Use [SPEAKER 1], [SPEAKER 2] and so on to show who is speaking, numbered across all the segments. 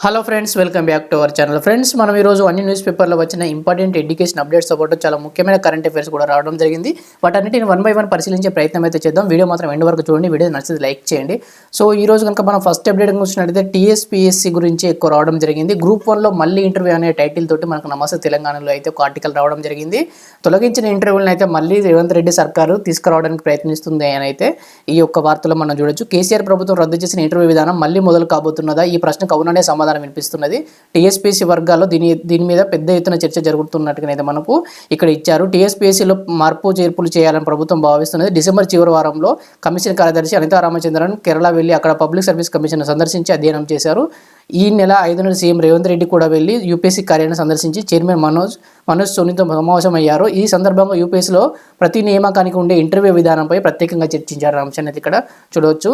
[SPEAKER 1] Hello friends welcome back to our channel friends మనం ఈరోజు అన్ని న్యూస్ పేపర్లో వచ్చిన ఇంపార్టెంట్ ఎడ్యుకేషన్ అప్డేట్స్తో పాటు చాలా ముఖ్యమైన కరెంట్ అఫైర్స్ కూడా రావడం జరిగింది. వాటన్నిటిని వన్ బై వన్ పరిశీలించే ప్రయత్నం అయితే చేద్దాం. వీడియో మాత్రం ఎండ్ వరకు చూడండి. వీడియో నచ్చితే లైక్ చేయండి. సో ఈ రోజు కనుక మనం ఫస్ట్ అప్డేట్ చూసినట్లయితే టీఎస్పీఎస్సీ గురించి ఎక్కువ రావడం జరిగింది. గ్రూప్ వన్లో మళ్ళీ ఇంటర్వ్యూ అనే టైటిల్ తోటి మనకు నమస్తే తెలంగాణలో అయితే ఒక ఆర్టికల్ రావడం జరిగింది. తొలగించిన ఇంటర్వ్యూలను అయితే మళ్ళీ రేవంత్ రెడ్డి సర్కారు తీసుకురావడానికి ప్రయత్నిస్తుంది అని అయితే ఈ యొక్క వార్తలో మనం చూడొచ్చు. కేసీఆర్ ప్రభుత్వం రద్దు చేసిన ఇంటర్వ్యూ విధానం మళ్ళీ మొదలు కాబోతున్నదా? ఈ ప్రశ్నకు అవుననే సమాధానం వినిపిస్తున్నది. టీఎస్పీసీ వర్గాల్లో దీని దీని మీద పెద్ద ఎత్తున చర్చ జరుగుతున్నట్టుగానైతే మనకు ఇక్కడ ఇచ్చారు. టీఎస్పీఎస్సీలో మార్పు చేర్పులు చేయాలని ప్రభుత్వం భావిస్తున్నది. డిసెంబర్ చివరి వారంలో కమిషన్ కార్యదర్శి అనితా రామచంద్రన్ కేరళ వెళ్ళి అక్కడ పబ్లిక్ సర్వీస్ కమిషన్ సందర్శించి అధ్యయనం చేశారు. ఈ నెల ఐదున సీఎం రేవంత్ రెడ్డి కూడా వెళ్ళి యూపీఎస్సీ కార్యాలయం సందర్శించి చైర్మన్ మనోజ్ మనోజ్ సోనితో సమావేశం అయ్యారు ఈ సందర్భంగా యూపీఎస్సీలో ప్రతి నియామకానికి ఉండే ఇంటర్వ్యూ విధానంపై ప్రత్యేకంగా చర్చించారు అంశాన్ని ఇక్కడ చూడవచ్చు.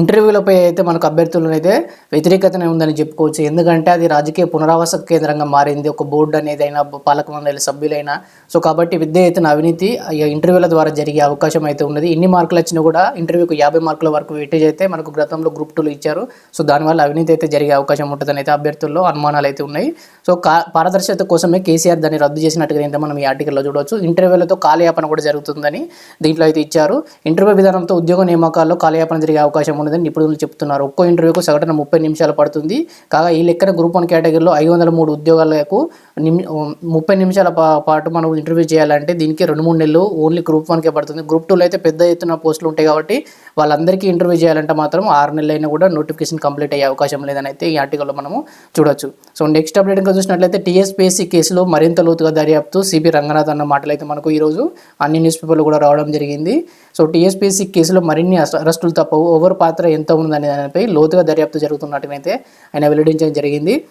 [SPEAKER 1] ఇంటర్వ్యూలపై అయితే మనకు అభ్యర్థులనైతే వ్యతిరేకతనే ఉందని చెప్పుకోవచ్చు. ఎందుకంటే అది రాజకీయ పునరావాస కేంద్రంగా మారింది. ఒక బోర్డు అనేది అయినా పాలక మండలి సభ్యులైనా. సో కాబట్టి విద్య అయితే అవినీతి ఇంటర్వ్యూల ద్వారా జరిగే అవకాశం అయితే ఉన్నది. ఎన్ని మార్కులు వచ్చినా కూడా ఇంటర్వ్యూకి యాభై మార్కుల వరకు వెయిటేజ్ అయితే మనకు గతంలో గ్రూప్ టూలు ఇచ్చారు. సో దానివల్ల అవినీతి అయితే జరిగే అవకాశం ఉంటుందని అయితే అభ్యర్థుల్లో అనుమానాలు అయితే ఉన్నాయి. సో కా పారదర్శకత కోసమే కేసీఆర్ దాన్ని రద్దు చేసినట్టుగా అయితే మనం ఈ ఆర్టికల్లో చూడవచ్చు. ఇంటర్వ్యూలతో కాలయాపన కూడా జరుగుతుందని దీంట్లో అయితే ఇచ్చారు. ఇంటర్వ్యూ విధానంతో ఉద్యోగ నియామకాల్లో కాలయాపన జరిగే అవకాశం ఉన్నదని నిపుణులు చెప్తున్నారు. ఒక్కో ఇంటర్వ్యూకు సగటున ముప్పై నిమిషాలు పడుతుంది. కాగా ఈ లెక్కన గ్రూప్ వన్ కేటగిరీలో ఐదు వందల మూడు ఉద్యోగాలకు నిమి ముప్పై నిమిషాల పా- పాటు మనం ఇంటర్వ్యూ చేయాలంటే దీనికి రెండు మూడు నెలలు ఓన్లీ గ్రూప్ వన్కే పడుతుంది. గ్రూప్ టూలో అయితే పెద్ద ఎత్తున పోస్టులు ఉంటాయి కాబట్టి వాళ్ళందరికీ ఇంటర్వ్యూ చేయాలంటే మాత్రం ఆరు నెలలైనా కూడా నోటిఫికేషన్ కంప్లీట్ అయ్యే అవకాశం లేదని అయితే ఈ ఆర్టికల్లో మనము చూడొచ్చు. సో నెక్స్ట్ అప్డేట్ ఇంకా చూసినట్లయితే టీఎస్పీఎస్సీ కేసులో మరింత లోతుగా దర్యాప్తు సిబి రంగనాథ్ అన్న మాటలు అయితే మనకు ఈరోజు అన్ని న్యూస్ పేపర్లు కూడా రావడం జరిగింది. సో టీఎస్పీఎస్సీ కేసులో మరిన్ని అరెస్టులు తప్పవు. ఎవరి పాత్ర ఎంత ఉందనే దానిపై లోతుగా దర్యాప్తు జరుగుతున్నట్టునైతే ఆయన వెల్లడించడం జరిగింది.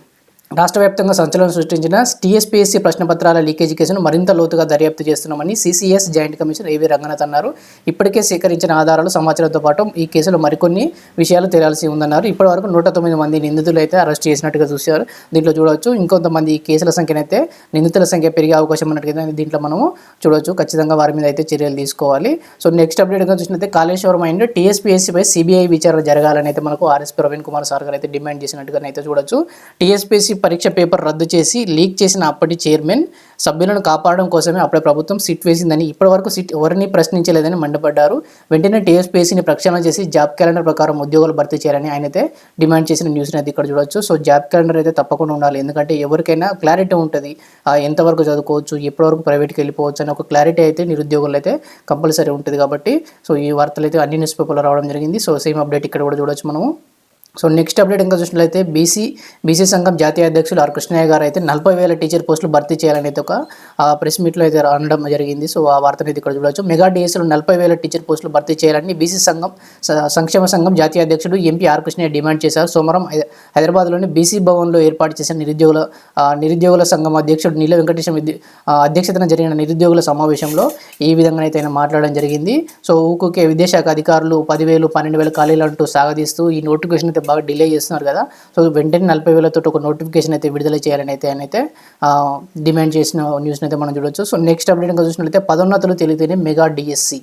[SPEAKER 1] రాష్ట్ర వ్యాప్తంగా సంచలనం సృష్టించిన టీఎస్పీఎస్సీ ప్రశ్నపత్రాల లీకేజీ కేసును మరింత లోతుగా దర్యాప్తు చేస్తున్నామని సిసిఎస్ జాయింట్ కమిషనర్ ఏవి రంగనాథ్ అన్నారు. ఇప్పటికే సేకరించిన ఆధారాలు సమాచారంతో పాటు ఈ కేసులో మరికొన్ని విషయాలు తెలియాల్సి ఉందన్నారు. ఇప్పటివరకు నూట తొమ్మిది మంది నిందితులు అయితే అరెస్ట్ చేసినట్టుగా చూశారు. దీంట్లో చూడవచ్చు ఇంకొంతమంది ఈ కేసుల సంఖ్యనైతే నిందితుల సంఖ్య పెరిగే అవకాశం ఉన్నట్టుగా దీంట్లో మనము చూడవచ్చు. ఖచ్చితంగా వారి మీద అయితే చర్యలు తీసుకోవాలి. సో నెక్స్ట్ అప్డేట్గా చూసినట్లయితే కాళేశ్వరం అండ్ టీఎస్పీఎస్సీపై సిబిఐ విచారణ జరగాలని అయితే మనకు ఆర్ఎస్ ప్రవీణ్ కుమార్ సార్ గారు అయితే డిమాండ్ చేసినట్టుగా అయితే చూడొచ్చు. టీఎస్పీఎస్సీ పరీక్ష పేపర్ రద్దు చేసి లీక్ చేసిన అప్పటి చైర్మన్ సభ్యులను కాపాడడం కోసమే అప్పుడే ప్రభుత్వం సిట్ వేసిందని ఇప్పటివరకు సిట్ ఎవరిని ప్రశ్నించలేదని మండిపడ్డారు. వెంటనే టీఎస్పీఎస్సీని ప్రక్షాళన చేసి జాబ్ క్యాలెండర్ ప్రకారం ఉద్యోగాలు భర్తీ చేయాలని ఆయన అయితే డిమాండ్ చేసిన న్యూస్ని అయితే ఇక్కడ చూడొచ్చు. సో జాబ్ క్యాలెండర్ అయితే తప్పకుండా ఉండాలి. ఎందుకంటే ఎవరికైనా క్లారిటీ ఉంటుంది. ఎంతవరకు చదువుకోవచ్చు ఎప్పటివరకు ప్రైవేట్కి వెళ్ళిపోవచ్చు అనే ఒక క్లారిటీ అయితే నిరుద్యోగులు అయితే కంపల్సరీ ఉంటుంది కాబట్టి సో ఈ వార్తలు అయితే అన్ని న్యూస్ పేపర్లో రావడం జరిగింది. సో సేమ్ అప్డేట్ ఇక్కడ కూడా చూడొచ్చు మనము. సో నెక్స్ట్ అప్డేట్ ఇంకా చూసినట్లయితే బీసీ బీసీ సంఘం జాతీయ అధ్యక్షులు ఆర్. కృష్ణయ్య గారు అయితే నలభై వేల టీచర్ పోస్టులు భర్తీ చేయాలని అయితే ఒక ప్రెస్ మీట్లో అయితే అనడం జరిగింది. సో ఆ వార్తను అయితే ఇక్కడ చూడవచ్చు. మెగా డిఎస్లో నలభై వేల టీచర్ పోస్టులు భర్తీ చేయాలని బీసీ సంఘం సంక్షేమ సంఘం జాతీయ అధ్యక్షుడు ఎంపీ ఆర్. కృష్ణయ్య డిమాండ్ చేశారు. సోమవారం హై- హైదరాబాద్లోని బీసీ భవన్లో ఏర్పాటు చేసిన నిరుద్యోగుల నిరుద్యోగుల సంఘం అధ్యక్షుడు నీల వెంకటేశం విద్య అధ్యక్షతన జరిగిన నిరుద్యోగుల సమావేశంలో ఈ విధంగా అయితే ఆయన మాట్లాడడం జరిగింది. సో ఊకుకే విదేశాఖ అధికారులు పదివేలు పన్నెండు వేల ఖాళీలు అంటూ సాగదీస్తూ ఈ నోటిఫికేషన్ అయితే బాగా డిలే చేస్తున్నారు కదా. సో వెంటనే నలభై వేలతో ఒక నోటిఫికేషన్ అయితే విడుదల చేయాలని అయితే ఆయన అయితే డిమాండ్ చేసిన న్యూస్ని అయితే మనం చూడొచ్చు. సో నెక్స్ట్ అప్డేట్ ఇంకా చూసినట్లయితే పదోన్నతులు తెలియతేనే మెగా డిఎస్సి.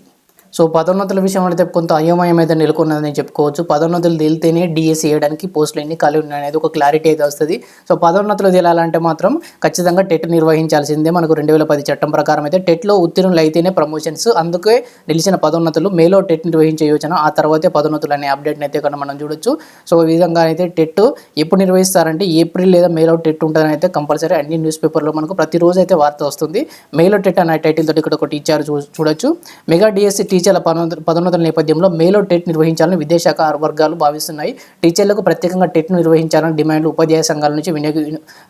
[SPEAKER 1] సో పదోన్నతుల విషయం అయితే కొంత అయోమయం అయితే నెలకొన్నదని చెప్పుకోవచ్చు. పదోన్నతులు తేలితేనే డిఎస్సి వేయడానికి పోస్టులు ఎన్ని ఖాళీ ఉన్నాయనేది ఒక క్లారిటీ అయితే వస్తుంది. సో పదోన్నతులు తేలాలంటే మాత్రం ఖచ్చితంగా టెట్ నిర్వహించాల్సిందే. మనకు రెండు వేల పది చట్టం ప్రకారం అయితే టెట్లో ఉత్తీర్ణులు అయితేనే ప్రమోషన్స్ అందుకే నిలిచిన పదోన్నతులు మేలో టెట్ నిర్వహించే యోచన ఆ తర్వాతే పదోన్నతులు అనే అప్డేట్ని అయితే కనుక మనం చూడొచ్చు. సో ఈ విధంగా అయితే టెట్ ఎప్పుడు నిర్వహిస్తారంటే ఏప్రిల్ లేదా మేలో టెట్ ఉంటుందని అయితే కంపల్సరీ అన్ని న్యూస్ పేపర్లో మనకు ప్రతిరోజు అయితే వార్త వస్తుంది. మేలో టెట్ అనే టైటిల్ తోటి ఇక్కడ ఒకటి ఇచ్చారు చూ చూడొచ్చు. మెగా డిఎస్సి టీచర్ల పదోన్నతుల నేపథ్యంలో మేలో టెట్ నిర్వహించాలని విద్యాశాఖ వర్గాలు భావిస్తున్నాయి. టీచర్లకు ప్రత్యేకంగా టెట్ నిర్వహించాలని డిమాండ్లు ఉపాధ్యాయ సంఘాల నుంచి వినియోగ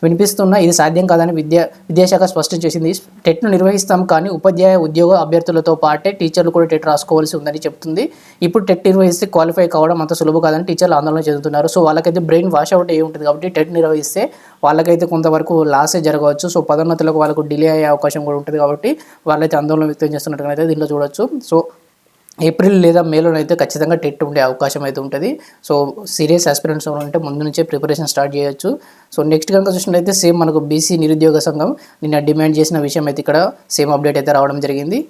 [SPEAKER 1] వినిపిస్తున్నా ఇది సాధ్యం కాదని విద్యా విద్యాశాఖ స్పష్టం చేసింది. టెట్ను నిర్వహిస్తాం కానీ ఉపాధ్యాయ ఉద్యోగ అభ్యర్థులతో పాటే టీచర్లు కూడా టెట్ రాసుకోవాల్సి ఉందని చెప్తుంది ఇప్పుడు టెట్ నిర్వహిస్తే క్వాలిఫై కావడం అంత సులభం కాదని టీచర్లు ఆందోళన చెందుతున్నారు. సో వాళ్ళకైతే బ్రెయిన్ వాష్ అవుట్ అయ్యి ఉంటుంది కాబట్టి టెట్ నిర్వహిస్తే వాళ్ళకైతే కొంతవరకు లాసే జరగవచ్చు. సో పదోన్నతులకు వాళ్ళకు డిలే అయ్యే అవకాశం కూడా ఉంటుంది కాబట్టి వాళ్ళైతే ఆందోళన వ్యక్తం చేస్తున్నట్టుగా అయితే దీనిలో చూడొచ్చు. సో ఏప్రిల్ లేదా మేలోనైతే ఖచ్చితంగా టెట్ ఉండే అవకాశం అయితే ఉంటుంది. సో సీరియస్ ఆస్పిరెంట్స్ ఉంటే ముందు నుంచే ప్రిపరేషన్ స్టార్ట్ చేయొచ్చు. సో నెక్స్ట్ కనుక చూసినట్లయితే సేమ్ మనకు బీసీ నిరుద్యోగ సంఘం నిన్న డిమాండ్ చేసిన విషయం అయితే ఇక్కడ సేమ్ అప్డేట్ అయితే రావడం జరిగింది.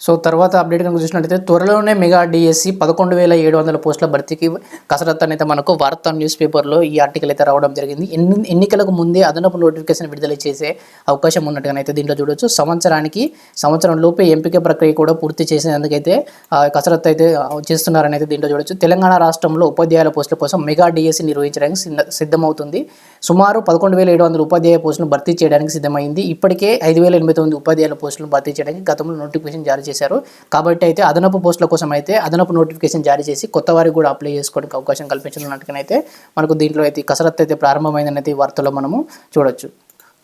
[SPEAKER 1] సో తర్వాత అప్డేట్ కనుక చూసినట్లయితే త్వరలోనే మెగా డిఎస్సి పదకొండు వేల ఏడు వందల పోస్టుల భర్తీకి కసరత్తు అనేది మనకు వార్తా న్యూస్ పేపర్లో ఈ ఆర్టికల్ అయితే రావడం జరిగింది. ఎన్ని ఎన్నికలకు ముందే అదనపు నోటిఫికేషన్ విడుదల చేసే అవకాశం ఉన్నట్టుగా అయితే దీంట్లో చూడొచ్చు. సంవత్సరానికి సంవత్సరం లోపే ఎంపిక ప్రక్రియ కూడా పూర్తి చేసేందుకైతే కసరత్తు అయితే చేస్తున్నారని అయితే దీంట్లో చూడొచ్చు. తెలంగాణ రాష్ట్రంలో ఉపాధ్యాయుల పోస్టుల కోసం మెగా డిఎస్సి నిర్వహించడానికి సిద్ధమవుతుంది. సుమారు పదకొండు వేల ఏడు వందల ఉపాధ్యాయ పోస్టులను భర్తీ చేయడానికి సిద్ధమైంది. ఇప్పటికే ఐదు వేల ఎనభై తొమ్మిది ఉపాధ్యాయుల పోస్టులను భర్తీ చేయడానికి గతంలో నోటిఫికేషన్ జారీ చేశారు. కాబట్టి అయితే అదనపు పోస్టుల కోసం అయితే అదనపు నోటిఫికేషన్ జారీ చేసి కొత్త వారికి కూడా అప్లై చేసుకోవడానికి అవకాశం కల్పించనున్నట్టుగానైతే మనకు దీంట్లో అయితే కసరత్తు అయితే ప్రారంభమైందనేది వార్తలో మనము చూడొచ్చు.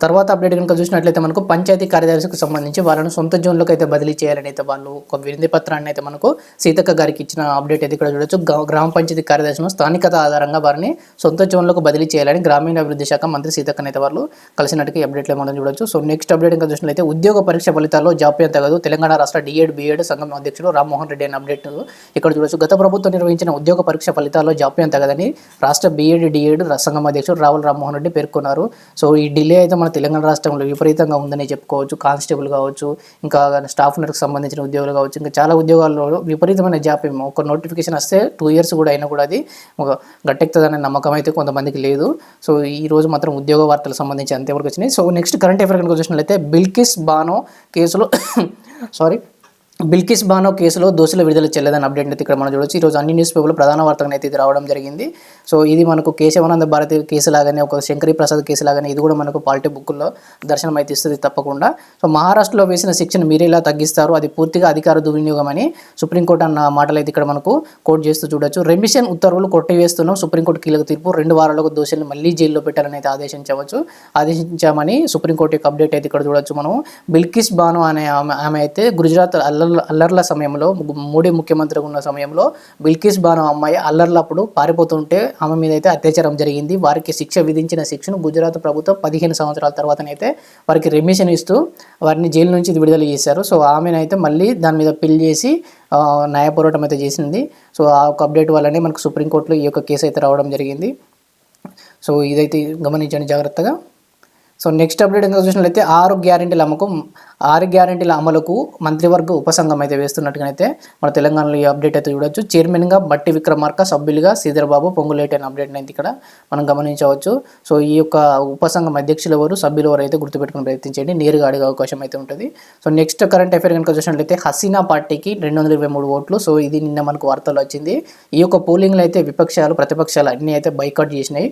[SPEAKER 1] తర్వాత అప్డేట్ కనుక చూసినట్లయితే మనకు పంచాయతీ కార్యదర్శికి సంబంధించి వాళ్ళను సొంత జోన్లకు అయితే బదిలీ చేయాలని అయితే వాళ్ళు ఒక వినతి పత్రాన్ని అయితే మనకు సీతక్క గారికి ఇచ్చిన అప్డేట్ అయితే ఇక్కడ చూడొచ్చు. గ్రామ పంచాయతీ కార్యదర్శిను స్థానికత ఆధారంగా వారిని సొంత జోన్లకు బదిలీ చేయాలని గ్రామీణాభివృద్ధి శాఖ మంత్రి సీతక్కని అయితే వాళ్ళు కలిసినట్టుగా ఈ అప్డేట్లో మనం చూడొచ్చు. సో నెక్స్ట్ అప్డేట్ ఇంకా చూసినట్లయితే ఉద్యోగ పరీక్ష ఫలితాల్లో జాప్యం తగదు. తెలంగాణ రాష్ట్ర డిఎడ్ బిఎడ్ సంఘం అధ్యక్షుడు రామ్మోహన్ రెడ్డి అనే అప్డేట్ ఇక్కడ చూడొచ్చు. గత ప్రభుత్వం నిర్వహించిన ఉద్యోగ పరీక్ష ఫలితాల్లో జాప్యం తగదని రాష్ట్ర బిఎడ్ డిఎడ్ సంఘం అధ్యక్షుడు రావుల రామ్మోహన్ రెడ్డి పేర్కొన్నారు. సో ఈ డిలే అయితే మన తెలంగాణ రాష్ట్రంలో విపరీతంగా ఉందని చెప్పుకోవచ్చు. కానిస్టేబుల్ కావచ్చు ఇంకా స్టాఫ్ నర్స్కి సంబంధించిన ఉద్యోగులు కావచ్చు ఇంకా చాలా ఉద్యోగాల్లో విపరీతమైన జాప్యం ఒక నోటిఫికేషన్ వస్తే టూ ఇయర్స్ కూడా అయినా కూడా అది ఒక గట్టెక్తుందనే నమ్మకం అయితే కొంతమందికి లేదు. సో ఈ రోజు మాత్రం ఉద్యోగ వార్తలకు సంబంధించి అంతేవరకు వచ్చినాయి. సో నెక్స్ట్ కరెంట్ అఫేర్ కనుక చూసినట్లయితే బిల్కిస్ బానో కేసులో సారీ బిల్కిస్ బానో కేసులో దోషుల విడుదల చెల్లదని అప్డేట్ అయితే ఇక్కడ మనం చూడొచ్చు. ఈరోజు అన్ని న్యూస్ పేపర్లో ప్రధాన వార్తగా అయితే ఇది రావడం జరిగింది. సో ఇది మనకు కేశవానంద భారతి కేసు లాగానే ఒక శంకరీ ప్రసాద్ కేసు లాగానే ఇది కూడా మనకు పాలిటీ బుక్లో దర్శనం అయితే ఇస్తుంది తప్పకుండా. సో మహారాష్ట్రలో వేసిన శిక్షను మీరు ఎలా తగ్గిస్తారు? అది పూర్తిగా అధికార దుర్వినియోగం అని సుప్రీంకోర్టు అన్న మాటలు అయితే ఇక్కడ మనకు కోర్టు చేస్తూ చూడొచ్చు. రెమిషన్ ఉత్తర్వులు కొట్టివేస్తున్నాం. సుప్రీంకోర్టు కీలక తీర్పు రెండు వారాలకు దోషులను మళ్ళీ జైల్లో పెట్టాలని అయితే ఆదేశించవచ్చు. ఆదేశించామని సుప్రీంకోర్టు యొక్క అప్డేట్ అయితే ఇక్కడ చూడొచ్చు మనం బిల్కిస్ బాను అనే ఆమె ఆమె అయితే గుజరాత్ అల్లర్ల అల్లర్ల సమయంలో ము- మోడీ ముఖ్యమంత్రిగా ఉన్న సమయంలో బిల్కిస్ బాను అమ్మాయి అల్లర్లప్పుడు పారిపోతుంటే ఆమె మీద అయితే అత్యాచారం జరిగింది. వారికి శిక్ష విధించిన శిక్షను గుజరాత్ ప్రభుత్వం పదిహేను సంవత్సరాల తర్వాతనైతే వారికి రెమిషన్ ఇస్తూ వారిని జైలు నుంచి విడుదల చేశారు. సో ఆమెనైతే మళ్ళీ దాని మీద పెళ్ళి చేసి న్యాయపోరాటం న్యాయ పోరాటం అయితే చేసింది. సో ఆ ఒక అప్డేట్ వల్లనే మనకు సుప్రీంకోర్టులో ఈ యొక్క కేసు అయితే రావడం జరిగింది. సో ఇదైతే గమనించండి జాగ్రత్తగా. సో నెక్స్ట్ అప్డేట్ ఇంకా చూసినట్లయితే ఆరు గ్యారెంటీల అమ్మకం ఆరు గ్యారెంటీల అమలుకు మంత్రివర్గ ఉపసంఘం అయితే వేస్తున్నట్టుగానైతే మన తెలంగాణలో ఈ అప్డేట్ అయితే చూడొచ్చు. చైర్మన్గా బట్టి విక్రమార్క సభ్యులుగా శ్రీధర్బాబు పొంగులేటి అనే అప్డేట్ అయితే ఇక్కడ మనం గమనించవచ్చు. సో ఈ యొక్క ఉపసంఘం అధ్యక్షులు ఎవరు సభ్యులు ఎవరు అయితే గుర్తుపెట్టుకుని ప్రయత్నించండి. నేరుగా అడిగే అవకాశం అయితే ఉంటుంది. సో నెక్స్ట్ కరెంట్ అఫేర్ కనుక చూసినట్లయితే హసీనా పార్టీకి రెండు వందల ఇరవై మూడు ఓట్లు. సో ఇది నిన్న మనకు వార్తలు వచ్చింది. ఈ యొక్క పోలింగ్లో అయితే విపక్షాలు ప్రతిపక్షాలు అన్నీ అయితే బైకాట్ చేసినాయి.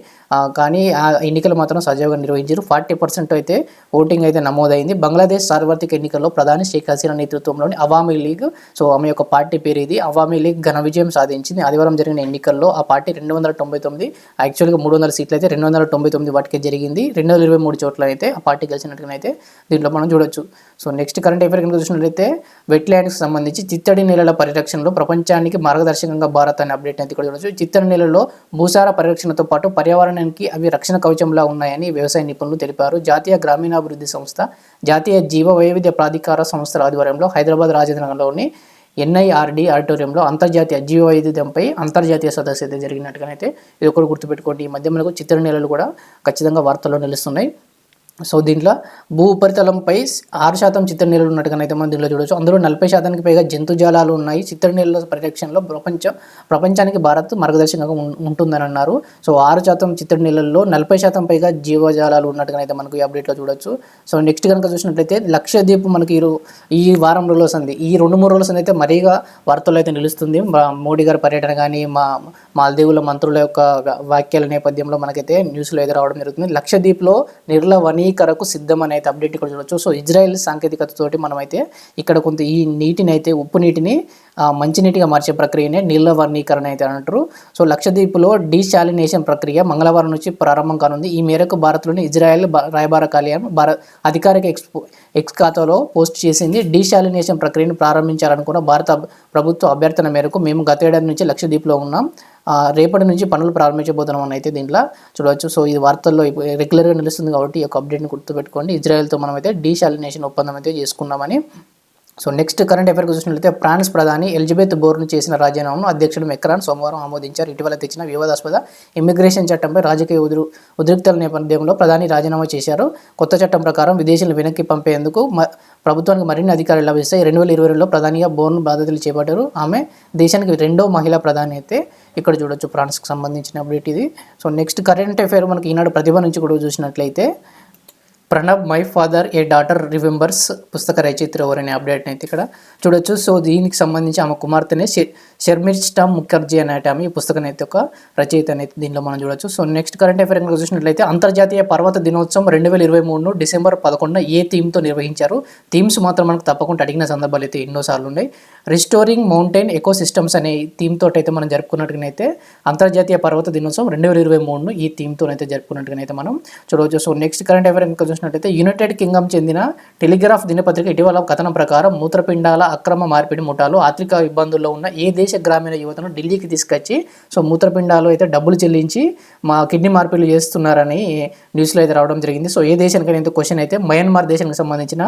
[SPEAKER 1] కానీ ఆ ఎన్నికలు మాత్రం సజావుగా నిర్వహించారు. ఫార్టీ పర్సెంట్ అయితే ఓటింగ్ అయితే నమోదైంది. బంగ్లాదేశ్ సర్వర్ సార్వత్రిక ఎన్నికల్లో ప్రధాని షేక్ హసీనా నేతృత్వంలోని అవామీ లీగ్ సో ఆమె యొక్క పార్టీ పేరు ఇది. అవామీ లీగ్ ఘన విజయం సాధించింది. ఆదివారం జరిగిన ఎన్నికల్లో ఆ పార్టీ రెండు వందల తొంభై తొమ్మిది యాక్చువల్గా మూడు వందల సీట్లు అయితే రెండు వందల తొంభై తొమ్మిది వాటికి జరిగింది. రెండు వందల ఇరవై మూడు చోట్ల అయితే ఆ పార్టీ గెలిచినట్టుగా అయితే దీంట్లో మనం చూడొచ్చు. సో నెక్స్ట్ కరెంట్ అఫేర్ కనుక చూసినట్లయితే వెట్లాండ్స్కి సంబంధించి చిత్తడి నేలల పరిరక్షణలో ప్రపంచానికి మార్గదర్శకంగా భారత్ అనే అప్డేట్ అయితే కూడా చూడొచ్చు. చిత్తడి నేలల్లో భూసార పరిరక్షణతో పాటు పర్యావరణానికి అవి రక్షణ కవచంలా ఉన్నాయని వ్యవసాయ నిపుణులు తెలిపారు. జాతీయ గ్రామీణాభివృద్ధి సంస్థ జాతీయ జీవ వైవిధ్య ప్రాధికార సంస్థల ఆధ్వర్యంలో హైదరాబాద్ రాజధానిలోని ఎన్ఐఆర్డి ఆడిటోరియంలో అంతర్జాతీయ జీవ వైవిధ్యంపై అంతర్జాతీయ సదస్సు అయితే జరిగినట్టుగానైతే ఇది ఒకటి గుర్తుపెట్టుకోండి. ఈ మధ్య మనకు చిత్ర నేలలు కూడా ఖచ్చితంగా వార్తల్లో నిలుస్తున్నాయి. సో దీంట్లో భూ ఉపరితలంపై ఆరు శాతం చిత్ర నీళ్ళు ఉన్నట్టుగానైతే మనం దీంట్లో చూడవచ్చు అందులో నలభై శాతానికి పైగా జంతుజాలాలు ఉన్నాయి. చిత్ర నీళ్ళ పరిరక్షణలో ప్రపంచం ప్రపంచానికి భారత్ మార్గదర్శకంగా ఉంటుందని అన్నారు. సో ఆరు శాతం చిత్ర నీళ్ళల్లో నలభై శాతం పైగా జీవజాలాలు ఉన్నట్టుగానైతే మనకు ఈ అప్డేట్లో చూడొచ్చు. సో నెక్స్ట్ కనుక చూసినట్లయితే లక్షద్వీప్ మనకి ఈ ఈ వారం రోజుల సంది ఈ రెండు మూడు రోజుల సంది అయితే మరీగా వార్తల్లో అయితే నిలుస్తుంది. మా మోడీ గారి పర్యటన కానీ మా మాల్దీవుల మంత్రుల యొక్క వాక్యాల నేపథ్యంలో మనకైతే న్యూస్లో అయితే రావడం జరుగుతుంది. లక్షద్వీప్లో నిర్లవని వనీకరకు సిద్ధం అయితే అప్డేట్ ఇక్కడ చూడొచ్చు. సో ఇజ్రాయెల్ సాంకేతికతతోటి మనమైతే ఇక్కడ కొంత ఈ నీటిని అయితే ఉప్పు నీటిని మంచినీటిగా మార్చే ప్రక్రియనే నీళ్ళ వర్ణీకరణ అయితే అంటారు. సో లక్షద్వీప్లో డీశాలినేషన్ ప్రక్రియ మంగళవారం నుంచి ప్రారంభం కానుంది. ఈ మేరకు భారత్లోని ఇజ్రాయెల్ బ- రాయబార కార్యాలయం భారత్ అధికారిక ఎక్స్పో ఎక్స్ ఖాతాలో పోస్ట్ చేసింది. డీశాలినేషన్ ప్రక్రియను ప్రారంభించాలనుకున్న భారత ప్రభుత్వ అభ్యర్థన మేరకు మేము గతేడాది నుంచి లక్షద్వీప్లో ఉన్నాం. రేపటి నుంచి పనులు ప్రారంభించబోతున్నాం అయితే దీంట్లో చూడవచ్చు. సో ఇది వార్తల్లో రెగ్యులర్గా నిలుస్తుంది కాబట్టి ఈ యొక్క అప్డేట్ని గుర్తుపెట్టుకోండి. ఇజ్రాయెల్తో మనం అయితే డీశాలినేషన్ ఒప్పందం అయితే చేసుకున్నామని సో నెక్స్ట్ కరెంట్ అఫైర్ చూసినట్లయితే ఫ్రాన్స్ ప్రధాని ఎలిజబెత్ బోర్ను చేసిన రాజీనామాను అధ్యక్షుడు మెక్రాన్ సోమవారం ఆమోదించారు. ఇటీవల తెచ్చిన వివాదాస్పద ఇమ్మిగ్రేషన్ చట్టంపై రాజకీయ ఉద్రు ఉద్రిక్తల నేపథ్యంలో ప్రధాని రాజీనామా చేశారు. కొత్త చట్టం ప్రకారం విదేశీయులు వెనక్కి పంపేందుకు ప్రభుత్వానికి మరిన్ని అధికారాలు లభిస్తాయి. రెండు వేల ఇరవై రెండులో ప్రధానిగా బోర్ను బాధ్యతలు చేపట్టారు. ఆమె దేశానికి రెండో మహిళా ప్రధాని అయితే ఇక్కడ చూడొచ్చు ఫ్రాన్స్కి సంబంధించిన అప్డేట్ ఇది. సో నెక్స్ట్ కరెంట్ అఫైర్ మనకి ఈనాడు ప్రతిభ నుంచి కూడా చూసినట్లయితే Pranab my father a daughter remembers పుస్తక రచయిత్రి ఎవరనే అప్డేట్ అయితే ఇక్కడ చూడొచ్చు. సో దీనికి సంబంధించి ఆమె కుమార్తెనే షె- ముఖర్జీ అనే ఆమె ఈ పుస్తకం అయితే ఒక రచయిత అనేది దీనిలో మనం చూడొచ్చు. సో నెక్స్ట్ కరెంట్ అఫైర్ కనుక చూసినట్లయితే అంతర్జాతీయ పర్వత దినోత్సవం రెండు వేల ఇరవై మూడును డిసెంబర్ పదకొండున ఏ థీమ్తో నిర్వహించారు? థీమ్స్ మాత్రం మనకు తప్పకుండా అడిగిన సందర్భాలు అయితే ఎన్నోసార్లు ఉన్నాయి. రిస్టోరింగ్ మౌంటైన్ ఎకో సిస్టమ్స్ అనే థీమ్ తోటి అయితే మనం జరుపుకున్నట్టుగానైతే అంతర్జాతీయ పర్వత దినోత్సవం రెండు వేల ఇరవై మూడును ఈ థీమ్తోనైతే జరుపుకున్నట్టుగానైతే మనం చూడవచ్చు సో నెక్స్ట్ కరెంట్ అఫైర్ ఇంకా చూసినట్టయితే యునైటెడ్ కింగ్డమ్ చెందిన టెలిగ్రాఫ్ దినపత్రిక ఇటీవల కథనం ప్రకారం మూత్రపిండాల అక్రమ మార్పిడి ముఠాలు ఆర్థిక ఇబ్బందుల్లో ఉన్న ఏ దేశ గ్రామీణ యువతను ఢిల్లీకి తీసుకొచ్చి సో మూత్రపిండాలు అయితే డబ్బులు చెల్లించి మా కిడ్నీ మార్పిడి చేస్తున్నారని న్యూస్లో అయితే రావడం జరిగింది. సో ఏ దేశానికి అయితే క్వశ్చన్ అయితే మయన్మార్ దేశానికి సంబంధించిన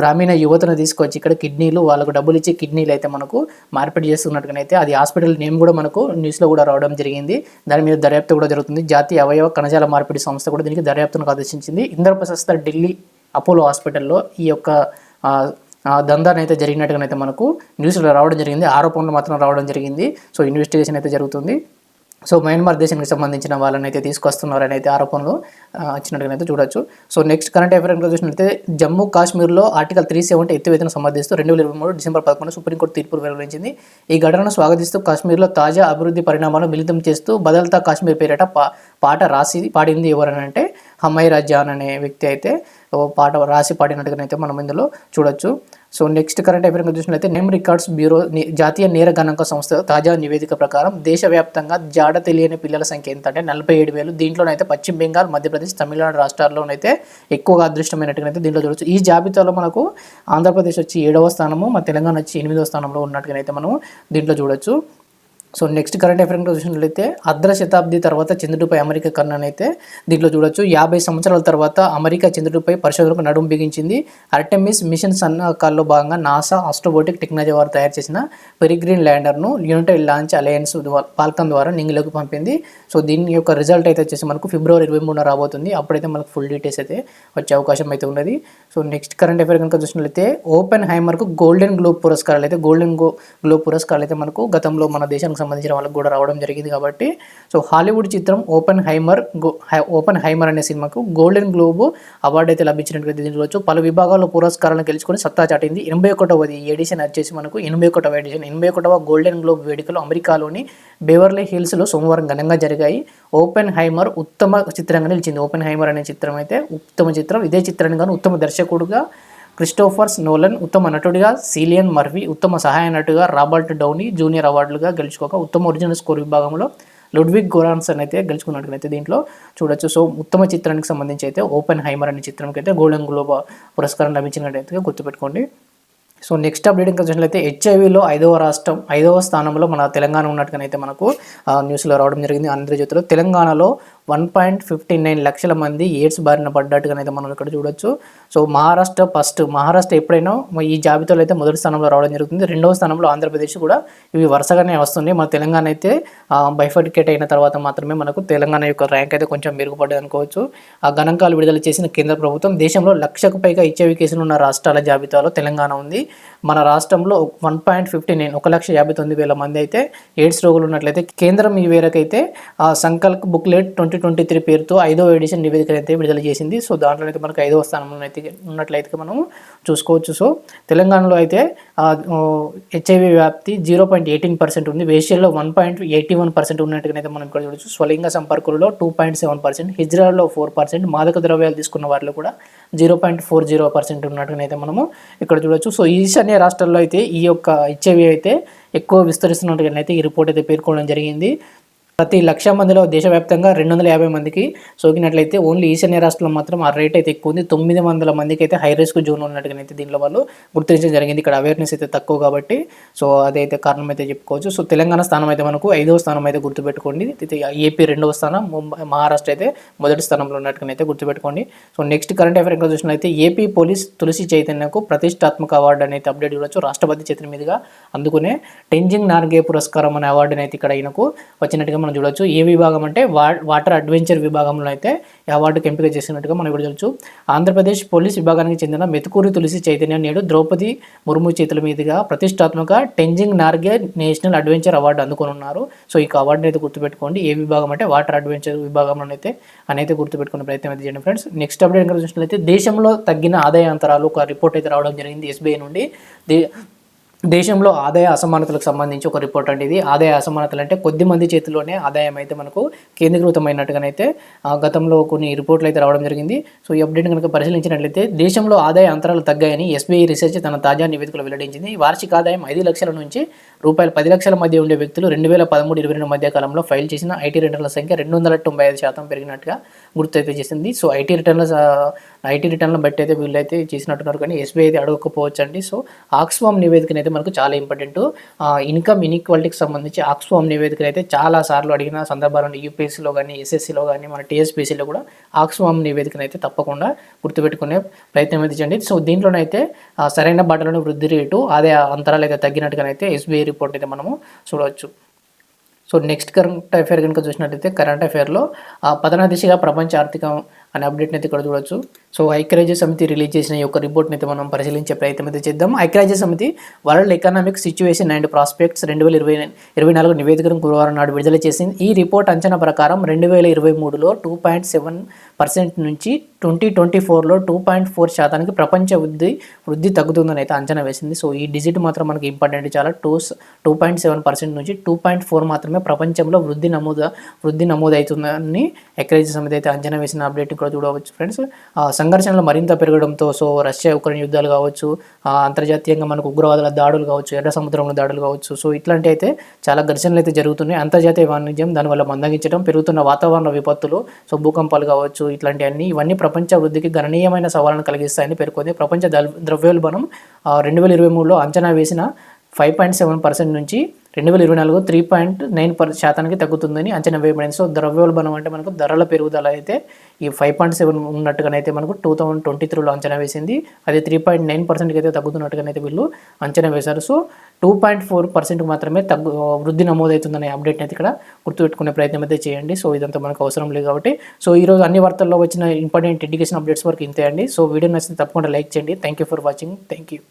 [SPEAKER 1] గ్రామీణ యువతను తీసుకొచ్చి ఇక్కడ కిడ్నీలు వాళ్ళకు డబ్బులు ఇచ్చి కిడ్నీలు అయితే మనకు మార్పిడి చేస్తున్నట్టుగానైతే అది హాస్పిటల్ నేమ్ కూడా మనకు న్యూస్లో కూడా రావడం జరిగింది. దాని మీద దర్యాప్తు కూడా జరుగుతుంది. జాతీయ అవయవ కణజాల మార్పిడి సంస్థ కూడా దీనికి దర్యాప్తును ఆదేశించింది. ఇంద్రప్రశస్త ఢిల్లీ అపోలో హాస్పిటల్లో ఈ యొక్క దందాన్ని అయితే జరిగినట్టుగానైతే మనకు న్యూస్లో రావడం జరిగింది. ఆరోపణలు మాత్రం రావడం జరిగింది. సో ఇన్వెస్టిగేషన్ అయితే జరుగుతుంది. సో మయన్మార్ దేశానికి సంబంధించిన వాళ్ళని అయితే తీసుకొస్తున్నారని అయితే ఆరోపణలు వచ్చినట్టుగానైతే చూడొచ్చు. సో నెక్స్ట్ కరెంట్ అఫైర్ చూసినట్టయితే చూసినట్లయితే జమ్మూ కాశ్మీర్లో ఆర్టికల్ త్రీ సెవెంటీ ఎత్తివేతను సమర్థిస్తూ రెండు వేల ఇరవై మూడు డిసెంబర్ పదకొండు సుప్రీంకోర్టు తీర్పు వెలువరించింది. ఈ ఘటనను స్వాగతిస్తూ కాశ్మీర్లో తాజా అభివృద్ధి పరిణామాలను మిళితం చేస్తూ బదల్తా కాశ్మీర్ పేరిట పాట రాసి పాడింది ఎవరనంటే అంటే హమై అనే వ్యక్తి అయితే ఓ పాట రాసి పాడినట్టుగానైతే మనం ఇందులో చూడొచ్చు. సో నెక్స్ట్ కరెంట్ అఫైర్ చూసినట్లయితే నేమ్ రికార్డ్స్ బ్యూరో జాతీయ నేర గణాంక సంస్థ తాజా నివేదిక ప్రకారం దేశవ్యాప్తంగా జాడ తెలియని పిల్లల సంఖ్య ఎంత అంటే నలభై ఏడు వేలు. దీంట్లోనైతే పశ్చిమ బెంగాల్ మధ్యప్రదేశ్ తమిళనాడు రాష్ట్రాల్లోనైతే ఎక్కువగా అదృష్టమైనట్టుగా అయితే దీంట్లో చూడొచ్చు. ఈ జాబితాలో మనకు ఆంధ్రప్రదేశ్ వచ్చి ఏడవ స్థానము మన తెలంగాణ వచ్చి ఎనిమిదవ స్థానంలో ఉన్నట్టుగానైతే మనము దీంట్లో చూడొచ్చు. సో నెక్స్ట్ కరెంట్ అఫైర్ కనుక చూసినట్లయితే అర్ధ శతాబ్ది తర్వాత చంద్రుడిపై అమెరికా కన్నానైతే దీంట్లో చూడొచ్చు. యాభై సంవత్సరాల తర్వాత అమెరికా చంద్రుడిపై పరిశోధనకు నడుము బిగించింది. అర్టెమిస్ మిషన్ సన్నకాల్లో భాగంగా నాసా ఆస్ట్రోబోటిక్ టెక్నాలజీ వారు తయారు చేసిన పెరిగ్రీన్ ల్యాండర్ను యునైటెడ్ లాంచ్ అలయన్స్ పాల్కన్ ద్వారా నింగిలోకి పంపింది. సో దీని యొక్క రిజల్ట్ అయితే వచ్చేసి మనకు ఫిబ్రవరి ఇరవై మూడున రాబోతుంది. అప్పుడైతే మనకు ఫుల్ డీటెయిల్స్ అయితే వచ్చే అవకాశం అయితే ఉన్నది. సో నెక్స్ట్ కరెంట్ అఫైర్ కనుక చూసినట్లయితే ఓపెన్ హైమర్కు గోల్డెన్ గ్లోబ్ పురస్కారాలు అయితే గోల్డెన్ గో గ్లోబ్ పురస్కారాలు అయితే మనకు గతంలో మన దేశానికి సంబంధించిన వాళ్ళకి కూడా రావడం జరిగింది కాబట్టి సో హాలీవుడ్ చిత్రం ఓపెన్ హైమర్ గో హై- ఓపెన్ హైమర్ అనే సినిమాకు గోల్డెన్ గ్లోబ్ అవార్డు అయితే లభించినట్టు దీనిలో పలు విభాగాల్లో పురస్కారాలను గెలుచుకొని సత్తా చాటింది. ఎనభై ఒకటవది ఎడిషన్ వచ్చేసి మనకు ఎనభై ఒకటవ ఎడిషన్. ఎనభై ఒకటవ గోల్డెన్ గ్లోబ్ వేడుకలు అమెరికాలోని బెవర్లీ హిల్స్లో సోమవారం ఘనంగా జరిగాయి. ఓపెన్ హైమర్ ఉత్తమ చిత్రంగా నిలిచింది. ఓపెన్ హైమర్ అనే చిత్రం అయితే ఉత్తమ చిత్రం. ఇదే చిత్రాన్ని కానీ ఉత్తమ దర్శకుడుగా క్రిస్టోఫర్స్ నోలన్ ఉత్తమ నటుడిగా సీలియన్ మర్ఫీ ఉత్తమ సహాయ నటుగా రాబర్ట్ డౌనీ జూనియర్ అవార్డులుగా గెలుచుకోక ఉత్తమ ఒరిజినల్ స్కోర్ విభాగంలో లుడ్విగ్ గోరాన్సన్ అయితే గెలుచుకున్నట్టునైతే దీంట్లో చూడొచ్చు. సో ఉత్తమ చిత్రానికి సంబంధించి అయితే ఓపెన్ హైమర్ అనే చిత్రంకి అయితే గోల్డెన్ గ్లోబ్ పురస్కారం లభించినట్టయితే గుర్తుపెట్టుకోండి. సో నెక్స్ట్ అప్డేట్ ఇంకా చూసినట్లయితే హెచ్ఐవిలో ఐదవ రాష్ట్రం ఐదవ స్థానంలో మన తెలంగాణ ఉన్నట్టుగానైతే మనకు ఆ, న్యూస్లో రావడం జరిగింది. ఆంధ్రజ్యోతిలో తెలంగాణలో వన్ పాయింట్ ఫిఫ్టీ నైన్ లక్షల మంది ఎయిడ్స్ బారిన పడ్డట్టుగానైతే మనం ఇక్కడ చూడొచ్చు. సో మహారాష్ట్ర ఫస్ట్ మహారాష్ట్ర ఎప్పుడైనా ఈ జాబితాలో అయితే మొదటి స్థానంలో రావడం జరుగుతుంది. రెండవ స్థానంలో ఆంధ్రప్రదేశ్ కూడా ఇవి వరుసగానే వస్తున్నాయి మన తెలంగాణ అయితే బైఫర్టికేట్ అయిన తర్వాత మాత్రమే మనకు తెలంగాణ యొక్క ర్యాంక్ అయితే కొంచెం మెరుగుపడ్డది అనుకోవచ్చు. ఆ గణాంకాలు విడుదల చేసిన కేంద్ర ప్రభుత్వం దేశంలో లక్షకు పైగా హెచ్ఐవి కేసులు ఉన్న రాష్ట్రాల జాబితాలో తెలంగాణ ఉంది. మన రాష్ట్రంలో వన్ పాయింట్ ఫిఫ్టీ నైన్ ఒక లక్ష యాభై తొమ్మిది వేల మంది అయితే ఎయిడ్స్ రోగులు ఉన్నట్లయితే కేంద్రం ఈ మేరకైతే ఆ Sankalp booklet twenty twenty three పేరుతో ఐదో ఎడిషన్ నివేదిక అయితే విడుదల చేసింది. సో దాంట్లో అయితే మనకు ఐదవ స్థానంలో అయితే ఉన్నట్లయితే మనం చూసుకోవచ్చు. సో తెలంగాణలో అయితే హెచ్ఐవి వ్యాప్తి జీరో పాయింట్ ఎయిటీన్ పర్సెంట్ ఉంది. వేషియల్లో one point eighty one percent ఉన్నట్టుగానైతే మనం ఇక్కడ చూడొచ్చు. స్వలింగ సంపర్కులలో టూ పాయింట్ సెవెన్ పర్సెంట్ హిజ్రాల్లో ఫోర్ పర్సెంట్ మాదక ద్రవ్యాలు తీసుకున్న వారిలో కూడా zero point four zero percent ఉన్నట్టుగానైతే మనము ఇక్కడ చూడొచ్చు. సో ఈశాన్య రాష్ట్రాల్లో అయితే ఈ యొక్క హెచ్ఐవి అయితే ఎక్కువ విస్తరిస్తున్నట్టుగానైతే ఈ రిపోర్ట్ అయితే పేర్కొనడం జరిగింది. ప్రతి లక్ష మందిలో దేశవ్యాప్తంగా రెండు వందల యాభై మందికి సోకినట్లయితే ఓన్లీ ఈశాన్య రాష్ట్రంలో మాత్రం ఆ రేట్ అయితే ఎక్కువ ఉంది. తొమ్మిది వందల మందికి అయితే హై రిస్క్ జోన్ ఉన్నట్టుగా అయితే దీనిలో వాళ్ళు గుర్తించడం జరిగింది. ఇక్కడ అవేర్నెస్ అయితే తక్కువ కాబట్టి సో అదైతే కారణం అయితే చెప్పుకోవచ్చు. సో తెలంగాణ స్థానం అయితే మనకు ఐదవ స్థానం అయితే గుర్తుపెట్టుకోండి. ఏపీ రెండవ స్థానం. ముంబై మహారాష్ట్ర అయితే మొదటి స్థానంలో ఉన్నట్టుగా అయితే గుర్తుపెట్టుకోండి. సో నెక్స్ట్ కరెంట్ అఫేర్ ఇంకా చూసినట్లయితే ఏపీ పోలీస్ తులసి చైతన్యకు ప్రతిష్టాత్మక అవార్డు అనేది అప్డేట్ చూడొచ్చు రాష్ట్రపతి చేతుల మీదుగా అందుకునే టెంజింగ్ నార్గే పురస్కారం అనే అవార్డు అనేది ఇక్కడ ఈయనకు వచ్చినట్టుగా మనం చూడొచ్చు. ఏ విభాగం అంటే వా వాటర్ అడ్వెంచర్ విభాగంలో అయితే ఈ అవార్డుకి ఎంపిక చేసినట్టుగా మనం ఇక్కడ చూడొచ్చు. ఆంధ్రప్రదేశ్ పోలీస్ విభాగానికి చెందిన మెతుకూరి తులసి చైతన్య నేడు ద్రౌపది ముర్ము చేతుల మీదుగా ప్రతిష్టాత్మక Tenzing Norgay national adventure award అందుకొని ఉన్నారు సో ఈ అవార్డుని అయితే గుర్తుపెట్టుకోండి. ఏ విభాగం అంటే వాటర్ అడ్వెంచర్ విభాగంలో అయితే అనేది గుర్తుపెట్టుకునే ప్రయత్నం అయితే చేయండి ఫ్రెండ్స్. నెక్స్ట్ అప్డేట్ కనుక చూసినట్లయితే దేశంలో తగ్గిన ఆదాయ అంతరాలు ఒక రిపోర్ట్ అయితే రావడం జరిగింది ఎస్బీఐ నుండి. దే దేశంలో ఆదాయ అసమానతలకు సంబంధించి ఒక రిపోర్ట్ అండి ఇది. ఆదాయ అసమానతలు అంటే కొద్ది మంది చేతిలోనే ఆదాయం అయితే మనకు కేంద్రీకృతమైనట్టుగానైతే ఆ, గతంలో కొన్ని రిపోర్ట్లు అయితే రావడం జరిగింది. సో ఈ అప్డేట్ కనుక పరిశీలించినట్లయితే దేశంలో ఆదాయ అంతరాలు తగ్గాయని ఎస్బీఐ రీసెర్చ్ తన తాజా నివేదికలో వెల్లడించింది. వార్షిక ఆదాయం ఐదు లక్షల నుంచి రూపాయలు పది లక్షల మధ్య ఉండే వ్యక్తులు రెండు వేల పదమూడు ఇరవై రెండు మధ్య కాలంలో ఫైల్ చేసిన ఐటీ రిటర్న్ల సంఖ్య రెండు వందల తొంభై ఐదు శాతం పెరిగినట్టుగా గుర్తయితే చేసింది. సో ఐటీ రిటర్న్ల ఐటీ రిటర్న్ల బట్టి అయితే వీళ్ళైతే చేసినట్టున్నారు కానీ ఎస్బీఐ అయితే అడగకపోవచ్చు అండి సో ఆక్స్ఫామ్ నివేదికను అయితే మనకు చాలా ఇంపార్టెంట్. ఇన్కమ్ ఇన్ఈక్వాలిటీకి సంబంధించి ఆక్స్ఫామ్ నివేదికను అయితే చాలా సార్లు అడిగిన సందర్భాలు యూపీఎస్సీలో కానీ ఎస్ఎస్సీలో కానీ మన టీఎస్పీసీలో కూడా ఆక్స్ఫామ్ నివేదికను అయితే తప్పకుండా గుర్తుపెట్టుకునే ప్రయత్నం అయితే చేయండి. సో దీంట్లోనైతే సరైన బట్టలను వృద్ధి రేటు అదే అంతరాలు అయితే తగ్గినట్టుగానైతే ఎస్బీఐ రిపోర్ట్ అయితే మనము చూడవచ్చు. సో నెక్స్ట్ కరెంట్ అఫేర్ కనుక చూసినట్లయితే కరెంట్ అఫేర్లో ఆ పతన దిశగా ప్రపంచ ఆర్థికం అనే అప్డేట్ని అయితే ఇక్కడ చూడొచ్చు. సో ఐక్యరాజ్య సమితి రిలీజ్ చేసిన ఈ యొక్క రిపోర్ట్ని అయితే మనం పరిశీలించే ప్రయత్నం అయితే చేద్దాం. ఐక్యరాజ్య సమితి world economic situation and prospects రెండు వేల ఇరవై ఇరవై నాలుగు నివేదికను గురువారం నాడు విడుదల చేసింది. ఈ రిపోర్ట్ అంచనా ప్రకారం రెండు వేల ఇరవై మూడులో టూ పాయింట్ సెవెన్ పర్సెంట్ నుంచి ట్వంటీ ట్వంటీ ఫోర్లో టూ పాయింట్ ఫోర్ శాతానికి ప్రపంచ వృద్ధి వృద్ధి తగ్గుతుందని అయితే అంచనా వేసింది. సో ఈ డిజిట్ మాత్రం మనకి ఇంపార్టెంట్ చాలా two two point seven percent నుంచి టూ పాయింట్ ఫోర్ మాత్రమే ప్రపంచంలో వృద్ధి నమోదు వృద్ధి నమోదు అవుతుందని ఎక్రైజ్ సమితి అయితే అంచనా వేసిన అప్డేట్ కూడా చూడవచ్చు ఫ్రెండ్స్. ఆ సంఘర్షణలు మరింత పెరగడంతో సో రష్యా ఉక్రెయిన్ యుద్ధాలు కావచ్చు అంతర్జాతీయంగా మనకు ఉగ్రవాదుల దాడులు కావచ్చు ఎర్ర సముద్రంలో దాడులు కావచ్చు సో ఇట్లాంటి అయితే చాలా ఘర్షణలు అయితే జరుగుతున్నాయి. అంతర్జాతీయ వాణిజ్యం దానివల్ల మందగించడం పెరుగుతున్న వాతావరణ విపత్తులు సో భూకంపాలు కావచ్చు ఇట్లాంటివన్నీ ఇవన్నీ ప్రపంచ వృద్ధికి గణనీయమైన సవాళ్ళను కలిగిస్తాయని పేర్కొంది. ప్రపంచ ద్రవ్యోల్బణం రెండు వేల ఇరవై మూడులో అంచనా వేసిన ఫైవ్ పాయింట్ సెవెన్ పర్సెంట్ నుంచి రెండు వేల ఇరవై నాలుగు త్రీ పాయింట్ నైన్ పర్ శాతానికి తగ్గుతుందని అంచనా వేయబడింది. సో ద్రవ్యోల్బణం అంటే మనకు ధరల పెరుగుదల అయితే ఈ ఫైవ్ పాయింట్ సెవెన్ ఉన్నట్టుగానైతే మనకు టూ థౌసండ్ ట్వంటీ త్రీలో అంచనా వేసింది. అది త్రీ పాయింట్ నైన్ పర్సెంట్కి అయితే తగ్గుతున్నట్టుగానైతే వీళ్ళు అంచనా వేశారు. సో టూ పాయింట్ ఫోర్ పర్సెంట్కి మాత్రమే తగ్గు వృద్ధి నమోదవుతుందనే అప్డేట్ అయితే ఇక్కడ గుర్తుపెట్టుకునే ప్రయత్నం అయితే చేయండి. సో ఇదంతా మనకు అవసరం లేదు కాబట్టి. సో ఈరోజు అన్ని వార్తల్లో వచ్చిన ఇంపార్టెంట్ ఎడ్యుకేషన్ అప్డేట్స్ వరకు ఇంతే అండి. సో వీడియో నచ్చితే తప్పకుండా లైక్ చేయండి. Thank you for watching thank you